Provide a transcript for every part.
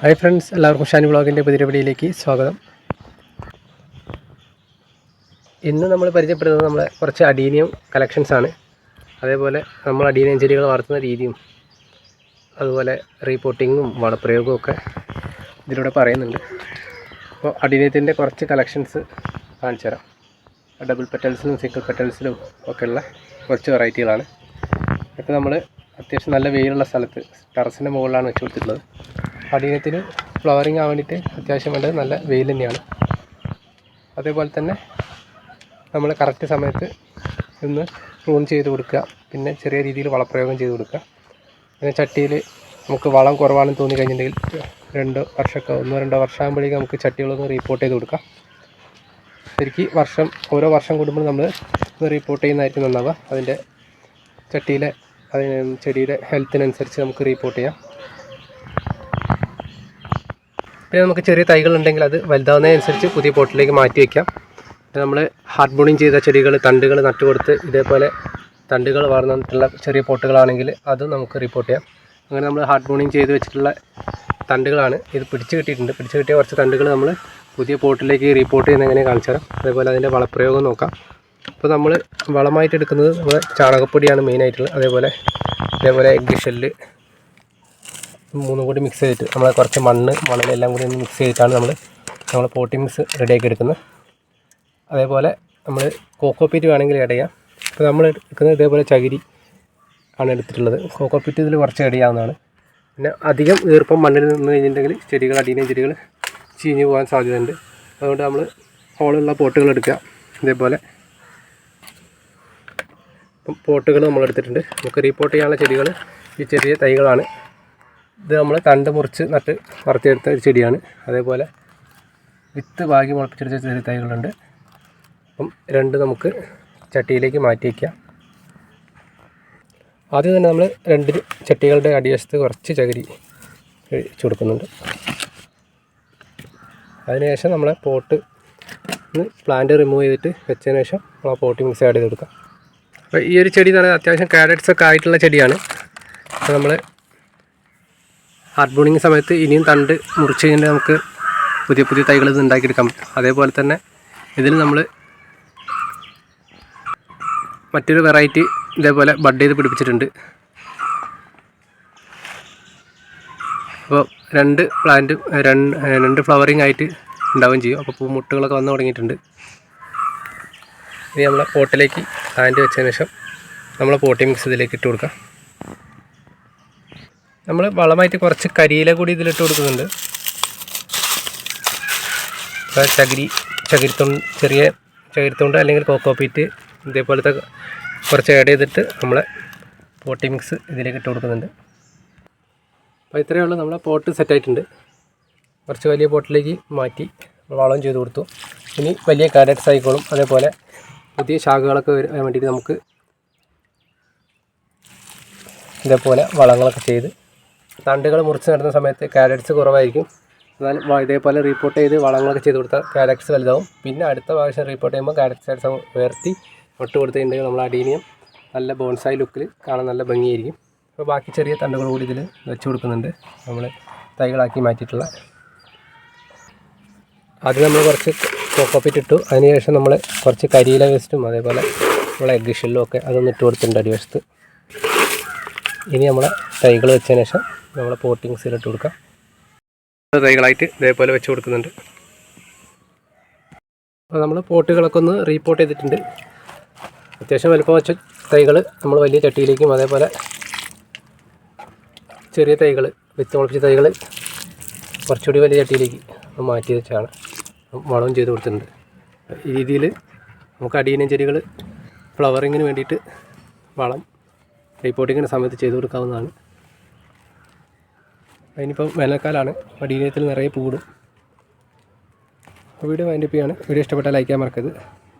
Hi friends എല്ലാവർക്കും ഷാനി വ്ളോഗിന്റെ പുതിയ വീഡിയോയിലേക്ക് സ്വാഗതം. ഇന്ന് നമ്മൾ പരിചയപ്പെടുന്നത് നമ്മളെ കുറച്ച് അഡീനിയം കളക്ഷൻസ് ആണ്. അതേപോലെ നമ്മൾ അഡീനിയം ചെടികൾ വളർത്തുന്ന രീതിയും അതുപോലെ റീപോട്ടിങ്ങും വളപ്രയോഗവും ഒക്കെ ഇതിലൂടെ പറയുന്നുണ്ട്. അപ്പോൾ അഡീനിയത്തിന്റെ കുറച്ച് കളക്ഷൻസ് കാണിച്ചു തരാം. ഡബിൾ പെറ്റൽസിലും സിംഗിൾ പെറ്റൽസിലും ഒക്കെയുള്ള കുറച്ച് വെറൈറ്റികളാണ് ഇപ്പോൾ നമ്മൾ അത്യാവശ്യം നല്ല വെയിലുള്ള സ്ഥലത്ത് ടെറസിന്റെ മുകളിലാണ് വെച്ച് കൊടുത്തിട്ടുള്ളത്. അടീനത്തിന് ഫ്ലവറിങ് ആവാൻ വേണ്ടിയിട്ട് അത്യാവശ്യം വേണ്ടത് നല്ല വെയിൽ തന്നെയാണ്. അതേപോലെ തന്നെ നമ്മൾ കറക്റ്റ് സമയത്ത് ഇന്ന് പ്രൂൺ ചെയ്ത് കൊടുക്കുക. പിന്നെ ചെറിയ രീതിയിൽ വളപ്രയോഗം ചെയ്ത് കൊടുക്കുക. പിന്നെ ചട്ടിയിൽ നമുക്ക് വളം കുറവാണെന്ന് തോന്നി കഴിഞ്ഞിട്ടുണ്ടെങ്കിൽ രണ്ട് വർഷമൊക്കെ ഒന്നോ രണ്ടോ വർഷം ആകുമ്പോഴേക്കും നമുക്ക് ചട്ടികളൊന്ന് റീപ്പോർട്ട് ചെയ്ത് കൊടുക്കാം. ശരിക്കും വർഷം ഓരോ വർഷം കൂടുമ്പോൾ നമ്മൾ റിപ്പോർട്ട് ചെയ്യുന്നതായിരിക്കും നന്നാവുക. അതിന്റെ ചട്ടിയിലെ അതിന് ചെടിയുടെ ഹെൽത്തിനനുസരിച്ച് നമുക്ക് റിപ്പോർട്ട് ചെയ്യാം. പിന്നെ നമുക്ക് ചെറിയ തൈകൾ ഉണ്ടെങ്കിൽ അത് വലുതാവുന്നതിനനുസരിച്ച് പുതിയ പോട്ടിലേക്ക് മാറ്റി വയ്ക്കാം നമ്മൾ ഹാർഡ് ബോണിങ് ചെയ്ത ചെടികൾ തണ്ടുകൾ നട്ടുകൊടുത്ത് ഇതേപോലെ തണ്ടുകൾ വളർന്നിട്ടുള്ള ചെറിയ പോട്ടുകളാണെങ്കിൽ അതും നമുക്ക് റിപ്പോർട്ട് ചെയ്യാം. അങ്ങനെ നമ്മൾ ഹാർഡ് ബോണിങ് ചെയ്ത് വെച്ചിട്ടുള്ള തണ്ടുകളാണ്. ഇത് പിടിച്ച് കിട്ടിയിട്ടുണ്ട്. പിടിച്ച് കിട്ടിയ കുറച്ച് തണ്ടുകൾ നമ്മൾ പുതിയ പോട്ടിലേക്ക് റിപ്പോർട്ട് ചെയ്യുന്ന എങ്ങനെ കാണിച്ചു തരാം. അതേപോലെ അതിന്റെ വളപ്രയോഗം നോക്കാം. അപ്പോൾ നമ്മൾ വളമായിട്ട് എടുക്കുന്നത് നമ്മൾ ചാണകപ്പൊടിയാണ് മെയിനായിട്ടുള്ളത് അതേപോലെ അതേപോലെ എഗ്ഗ് ഷെല്ല് മൂന്നും കൂടി മിക്സ് ചെയ്തിട്ട് നമ്മൾ കുറച്ച് മണ്ണ് മണലെല്ലാം കൂടി ഒന്ന് മിക്സ് ചെയ്തിട്ടാണ് നമ്മൾ നമ്മൾ പോട്ടി മിക്സ് റെഡിയാക്കി എടുക്കുന്നത്. അതേപോലെ നമ്മൾ കോക്കോ പീറ്റ് വേണമെങ്കിൽ ആഡ് ചെയ്യാം. ഇപ്പോൾ നമ്മൾ എടുക്കുന്നത് ഇതേപോലെ ചകിരി ആണ് എടുത്തിട്ടുള്ളത്. കോക്കോ പീറ്റ് ഇതിൽ കുറച്ച് ആഡ് ചെയ്യാവുന്നതാണ്. പിന്നെ അധികം ഈർപ്പം മണ്ണിൽ നിന്ന് കഴിഞ്ഞിട്ടുണ്ടെങ്കിൽ ചെടികൾ അടിയിലെ ചെടികൾ ചീഞ്ഞ് പോകാൻ സാധ്യതയുണ്ട്. അതുകൊണ്ട് നമ്മൾ ഹോളുള്ള പോട്ടുകൾ എടുക്കുക. ഇതേപോലെ പോട്ടുകൾ നമ്മൾ എടുത്തിട്ടുണ്ട്. നമുക്ക് റീപോട്ട് ചെയ്യാനുള്ള ചെടികൾ ഈ ചെറിയ തൈകളാണ്. ഇത് നമ്മൾ തണ്ട് മുറിച്ച് നട്ട് വളർത്തിയെടുത്ത ഒരു ചെടിയാണ്. അതേപോലെ വിത്ത് ഭാഗ്യ മുളപ്പിച്ചെടുത്ത ചെറിയ തൈകളുണ്ട്. അപ്പം രണ്ട് നമുക്ക് ചട്ടിയിലേക്ക് മാറ്റി വയ്ക്കാം ആദ്യം തന്നെ നമ്മൾ രണ്ട് ചട്ടികളുടെ അടിവശത്ത് കുറച്ച് ചകിരി ഒഴിച്ച് കൊടുക്കുന്നുണ്ട്. അതിനുശേഷം നമ്മളെ പോട്ട് പ്ലാന്റ് റിമൂവ് ചെയ്തിട്ട് വെച്ചതിന് ശേഷം നമ്മൾ ആ പോട്ടി മിക്സ് ആഡ് ചെയ്ത് കൊടുക്കാം. അപ്പോൾ ഈ ഒരു ചെടി എന്ന് പറയുന്നത് അത്യാവശ്യം കാരറ്റ്സ് ഒക്കെ ആയിട്ടുള്ള ചെടിയാണ്. അപ്പോൾ നമ്മൾ ഹാർഡ് ബോണിങ് സമയത്ത് ഇനിയും തണ്ട് മുറിച്ച് കഴിഞ്ഞാൽ നമുക്ക് പുതിയ പുതിയ തൈകൾ ഇത് ഉണ്ടാക്കിയെടുക്കാം. അതേപോലെ തന്നെ ഇതിൽ നമ്മൾ മറ്റൊരു വെറൈറ്റി ഇതേപോലെ ബഡ് ചെയ്ത് പിടിപ്പിച്ചിട്ടുണ്ട്. അപ്പോൾ രണ്ട് പ്ലാന്റ് രണ്ട് രണ്ട് ഫ്ലവറിങ് ആയിട്ട് ഉണ്ടാവുകയും ചെയ്യും. അപ്പോൾ പൂമുട്ടുകളൊക്കെ വന്ന് തുടങ്ങിയിട്ടുണ്ട്. ഇനി നമ്മളെ പോട്ടിലേക്ക് പ്ലാന്റ് വെച്ചതിന് ശേഷം നമ്മളെ പോട്ടി മിക്സ് ഇതിലേക്ക് ഇട്ട് കൊടുക്കാം. നമ്മൾ വളമായിട്ട് കുറച്ച് കരിയില കൂടി ഇതിലിട്ട് കൊടുക്കുന്നുണ്ട്. ചകിരി ചകിരിത്തുണ്ട് ചെറിയ ചകിരിത്തുണ്ട് അല്ലെങ്കിൽ കോക്കോ പീറ്റ് ഇതേപോലത്തെ കുറച്ച് ആഡ് ചെയ്തിട്ട് നമ്മൾ പോട്ടി മിക്സ് ഇതിലേക്ക് ഇട്ട് കൊടുക്കുന്നുണ്ട്. അപ്പോൾ ഇത്രയേ ഉള്ളൂ. നമ്മളെ പോട്ട് സെറ്റായിട്ടുണ്ട് കുറച്ച് വലിയ പോട്ടിലേക്ക് മാറ്റി വളം ചെയ്ത് കൊടുത്തു. ഇനി വലിയ കാരറ്റ്സ് ആയിക്കോളും അതേപോലെ പുതിയ ശാഖകളൊക്കെ വരാൻ വേണ്ടിയിട്ട് നമുക്ക് ഇതേപോലെ വളങ്ങളൊക്കെ ചെയ്ത് തണ്ടുകൾ മുറിച്ച് നടുന്ന സമയത്ത് കാരറ്റ്സ് കുറവായിരിക്കും. എന്നാൽ ഇതേപോലെ റിപ്പോർട്ട് ചെയ്ത് വളങ്ങളൊക്കെ ചെയ്ത് കൊടുത്താൽ കാരറ്റ്സ് വലുതാവും. പിന്നെ അടുത്ത പ്രാവശ്യം റിപ്പോർട്ട് ചെയ്യുമ്പോൾ കാരറ്റ്സ് ഉയർത്തി ഒട്ട് കൊടുത്തിട്ടുണ്ടെങ്കിൽ നമ്മൾ അടീനിയം നല്ല ബോൺസായി ലുക്കിൽ കാണാൻ നല്ല ഭംഗിയായിരിക്കും. അപ്പോൾ ബാക്കി ചെറിയ തണ്ടുകൾ കൂടി ഇതിൽ വെച്ച് കൊടുക്കുന്നുണ്ട്. നമ്മൾ തൈകളാക്കി മാറ്റിയിട്ടുള്ള. അത് നമ്മൾ കുറച്ച് കോക്കോപ്പിറ്റ് ഇട്ടു. അതിനുശേഷം നമ്മൾ കുറച്ച് കരിയില വേസ്റ്റും അതേപോലെ നമ്മളെ എഗ് ഷെല്ലും ഒക്കെ അതൊന്ന് ഇട്ട് കൊടുത്തിട്ടുണ്ട് അടിവശത്ത്. ഇനി നമ്മളെ തൈകൾ വെച്ചതിന് ശേഷം നമ്മളെ പോട്ടിങ്സിലിട്ട് കൊടുക്കാം. തൈകളായിട്ട് ഇതേപോലെ വെച്ച് കൊടുക്കുന്നുണ്ട്. അപ്പോൾ നമ്മൾ പോട്ടുകളൊക്കെ ഒന്ന് റീപോർട്ട് ചെയ്തിട്ടുണ്ട്. അത്യാവശ്യം വലുപ്പം വെച്ച തൈകൾ നമ്മൾ വലിയ ചട്ടിയിലേക്കും അതേപോലെ ചെറിയ തൈകൾ വിത്ത് മുളപ്പിച്ച തൈകൾ കുറച്ചുകൂടി വലിയ ചട്ടിയിലേക്ക് മാറ്റി വെച്ചാണ് വളവും ചെയ്ത് കൊടുത്തിട്ടുണ്ട്. ഈ രീതിയിൽ നമുക്ക് അടിയനം ചെടികൾ ഫ്ലവറിങ്ങിന് വേണ്ടിയിട്ട് വളം റീപോർട്ടിങ്ങിന്റെ സമയത്ത് ചെയ്ത് കൊടുക്കാവുന്നതാണ്. അതിനിപ്പം വേനൽക്കാലമാണ് അടിയനത്തിൽ നിറയെ പൂടും വീഡിയോ വൈൻഡപ്പ് ചെയ്യാണ്. വീഡിയോ ഇഷ്ടപ്പെട്ടാൽ ലൈക്കാൻ മറക്കരുത്.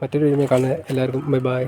മറ്റൊരു വീഡിയോ കാണുന്നത് എല്ലാവർക്കും. Bye bye.